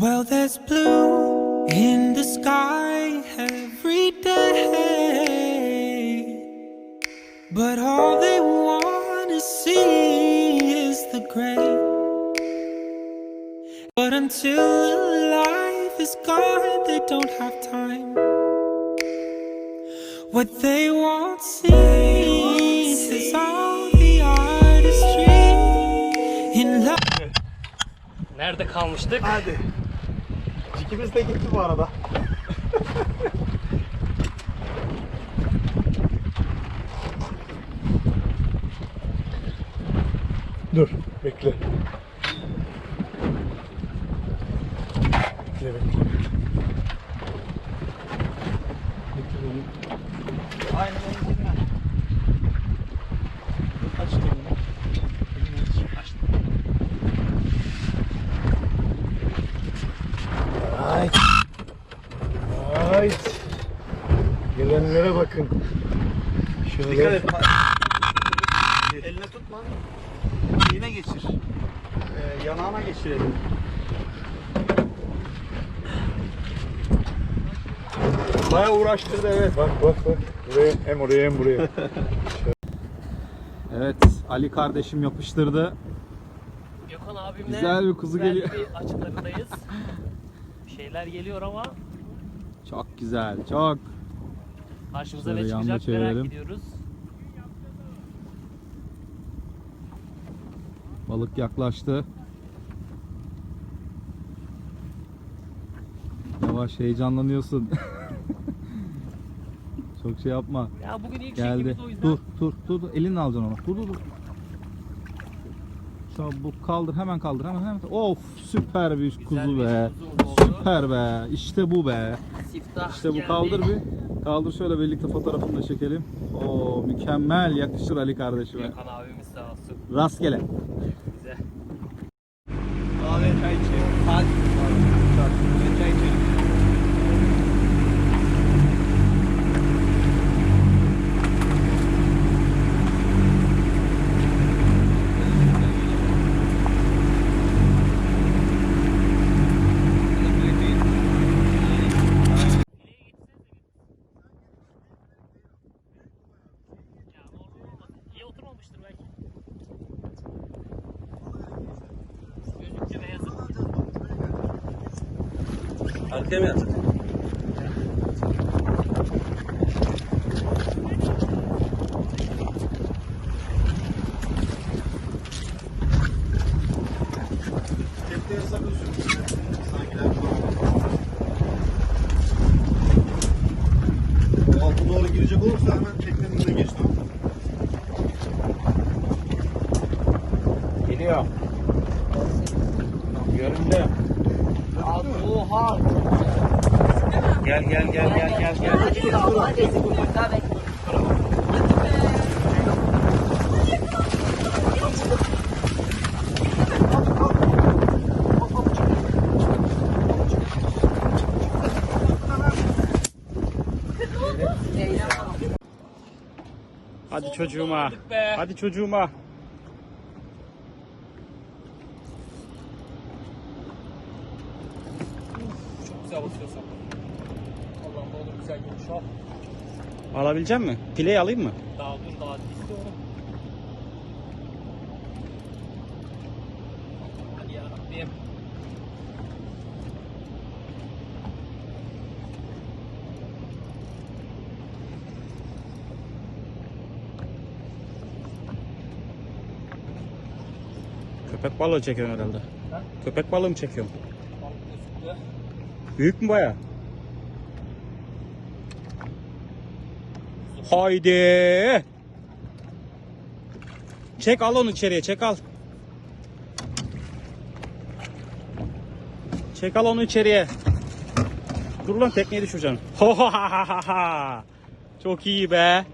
Well, there's blue in the sky every day, but all they want to see is the gray. But until life is gone, they don't have time. What they won't see is all the artistry in love. Nerede kalmıştık? Hadi. Cikimiz de gitti bu arada. Dur. Bekle, bekle. Bekle Ay. Ay. Gelenlere bakın. Şöyle. Dikkat et. Eline tutma. Yine geçir. Ee, yanağına geçirelim. Baya uğraştırdı evet. Bak bak bak. Buraya hem oraya hem buraya. evet Ali kardeşim yapıştırdı. Gökhan abimle Güzel bir kuzu güzel geliyor. bir açıklarındayız. Şeyler geliyor ama Çok güzel çok. karşımıza Şöyle ne yanına çıkacak çevirelim. merak ediyoruz. Balık yaklaştı. Yavaş heyecanlanıyorsun. Çok şey yapma. Ya bugün ilk Geldi. çekimimiz o yüzden. Dur, dur, dur, dur. Elinle alacaksın onu. Dur, dur, dur. Çabuk kaldır, hemen kaldır, hemen hemen. Of, süper bir Güzel kuzu bir be. kuzu oldu. Süper be. İşte bu be. Siftah İşte bu geldi. kaldır bir. Kaldır şöyle birlikte fotoğrafını da çekelim. Oo, mükemmel yakışır Ali kardeşime. Gökhan abimiz sağ olsun. Rastgele. Bize. Kahve çay içelim. Hadi. Oturmamıştır belki. Gözükçe beyazı. Arkaya mı. Sankiler O altı doğru girecek olursa hemen teknenin önüne geç tamam mı? Geliyor. Göründü. Oha. Gel gel gel gel gel gel. Hadi çocuğuma. Hadi çocuğuma. Güzel basıyorsun. Allah'ım ne olur güzel geliş al. Alabilecek mi? Pileyi alayım mı? Daha dur daha istiyorum. Hadi yarabbim. Köpek balığı çekiyorsun herhalde. Ha? Köpek balığı mı çekiyorsun? Balık gözüktü. Büyük mü baya? Haydi. Çek al onu içeriye çek al. Çek al onu içeriye. Dur lan tekneye ha. Çok iyi be.